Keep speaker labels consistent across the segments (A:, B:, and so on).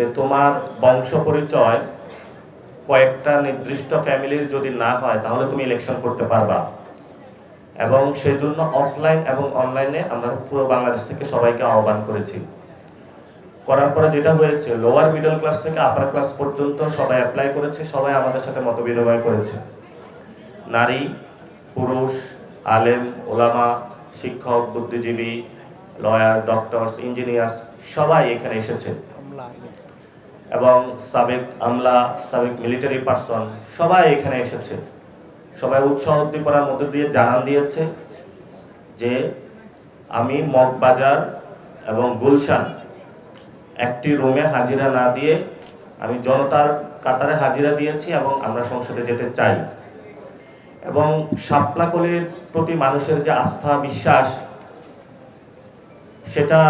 A: যে তোমার বংশ পরিচয় কয়েকটা নির্দিষ্ট ফ্যামিলির যদি না হয়, তাহলে তুমি ইলেকশন করতে পারবা। এবং সেই জন্য অফলাইন এবং অনলাইনে আমরা পুরো বাংলাদেশ থেকে সবাইকে আহ্বান করেছি। করার পরে যেটা হয়েছে লোয়ার মিডল ক্লাস থেকে আপার ক্লাস পর্যন্ত সবাই অ্যাপ্লাই করেছে, সবাই আমাদের সাথে মত বিনিময় করেছে। নারী, পুরুষ, আলেম, ওলামা, শিক্ষক, বুদ্ধিজীবী লয়ার ডক্টরস ইঞ্জিনিয়ার্স সবাই এখানে এসেছে। এবং সাবেক আমলা, সাবেক মিলিটারি পার্সন সবাই এখানে এসেছে। সবাই উৎসাহ উদ্দীপনার মধ্যে দিয়ে জানান দিয়েছে যে আমি মগবাজার এবং গুলশান একটি রুমে হাজিরা না দিয়ে আমি জনতার কাতারে হাজিরা দিয়েছি এবং আমরা সংসদে যেতে চাই। এবং শাপলাকলির প্রতি মানুষের যে আস্থা, বিশ্বাস, সেটা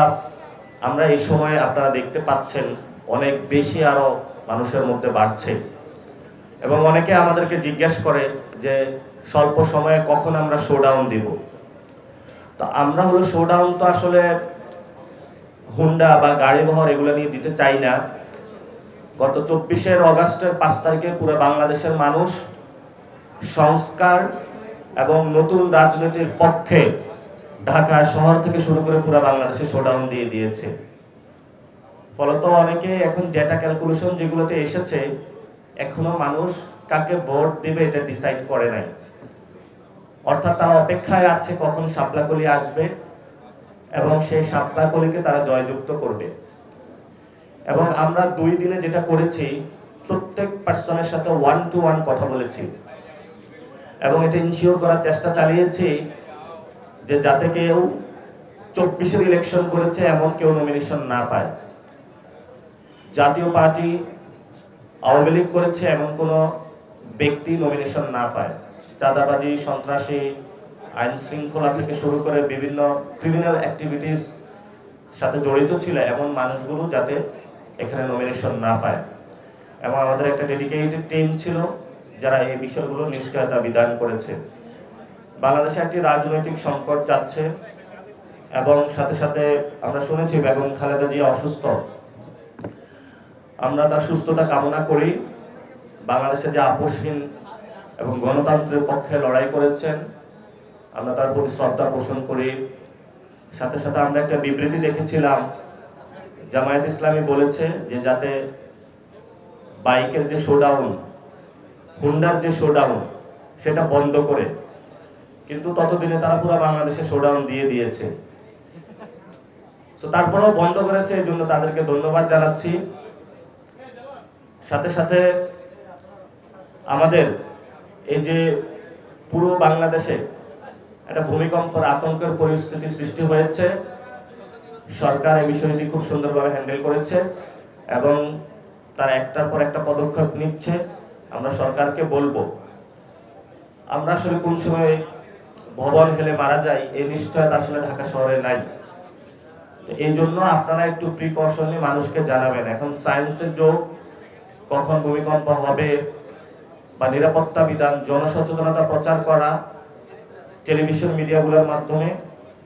A: আমরা এই সময়ে আপনারা দেখতে পাচ্ছেন। অনেক বেশি আরও মানুষের মধ্যে বাড়ছে। এবং অনেকে আমাদেরকে জিজ্ঞেস করে যে, স্বল্প সময়ে কখন আমরা শোডাউন দিব? তো আমরা হলো শোডাউন তো আসলে হুন্ডা বা গাড়ি বহর এগুলো নিয়ে দিতে চাই না। গত চব্বিশের অগাস্টের পাঁচ তারিখে পুরো বাংলাদেশের মানুষ সংস্কার এবং নতুন রাজনীতির পক্ষে ঢাকা শহর থেকে শুরু করে পুরো বাংলাদেশে শোডাউন দিয়ে দিয়েছে। ফলত অনেকে এখন ডেটা ক্যালকুলেশন যেগুলোতে এসেছে, এখনও মানুষ কাকে ভোট দেবে এটা ডিসাইড করে নাই। অর্থাৎ তারা অপেক্ষায় আছে কখন শাপলাকলি আসবে এবং সেই শাপলাকলিকে তারা জয়যুক্ত করবে। এবং আমরা দুই দিনে যেটা করেছি, প্রত্যেক পার্সনের সাথে ওয়ান টু ওয়ান কথা বলেছি। এবং এটা ইনশিওর করার চেষ্টা চালিয়েছি যে যাতে কেউ চব্বিশের ইলেকশন করেছে, এমন কেউ নমিনেশন না পায়। জাতীয় পার্টি আওয়ামী লীগ করেছে এমন কোনো ব্যক্তি নমিনেশন না পায়। চাঁদাবাজি, সন্ত্রাসী, আইন শৃঙ্খলা থেকে শুরু করে বিভিন্ন ক্রিমিনাল অ্যাক্টিভিটিস সাথে জড়িত ছিল এমন মানুষগুলো যাতে এখানে নমিনেশন না পায়। এবং আমাদের একটা ডেডিকেটেড টিম ছিল যারা এই বিষয়গুলো নিশ্চয়তা বিধান করেছে। বাংলাদেশে একটি রাজনৈতিক সংকট যাচ্ছে এবং সাথে সাথে আমরা শুনেছি বেগম খালেদা জিয়া অসুস্থ। আমরা তার সুস্থতা কামনা করি। বাংলাদেশে যে আপোষহীন এবং গণতন্ত্রের পক্ষে লড়াই করেছেন, আমরা তার প্রতি শ্রদ্ধা পোষণ করি। সাথে সাথে আমরা একটা বিবৃতি দেখেছিলাম, জামায়াত ইসলামী বলেছে যে যাতে বাইকের যে শোডাউন হুন্ডার যে শোডাউন সেটা বন্ধ করে। কিন্তু ততদিনে তারা পুরো বাংলাদেশে শোডাউন দিয়ে দিয়েছে। তো তারপরেও বন্ধ করেছে, এই জন্য তাদেরকে ধন্যবাদ জানাচ্ছি। সাথে সাথে আমাদের এই যে পুরো বাংলাদেশে একটা ভূমিকম্পের আতঙ্কের পরিস্থিতি সৃষ্টি হয়েছে। সরকার এই বিষয়টি খুব সুন্দরভাবে হ্যান্ডেল করেছে এবং তার একটার পর একটা পদক্ষেপ নিচ্ছে। আমরা সরকারকে বলব, আমরা আসলে কোন সময় ভবন হেলে মারা যাই এই নিশ্চয়তা আসলে ঢাকা শহরে নাই। এই জন্য আপনারা একটু প্রিকশনলি মানুষকে জানাবেন। এখন সায়েন্সের যোগ কখন ভূমিকম্প হবে বা নিরাপত্তা বিধান, জনসচেতনতা প্রচার করা, টেলিভিশন মিডিয়াগুলোর মাধ্যমে,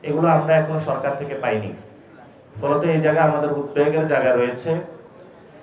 A: এগুলো আমরা এখনও সরকার থেকে পাইনি। ফলত এই জায়গায় আমাদের উদ্বেগের জায়গা রয়েছে।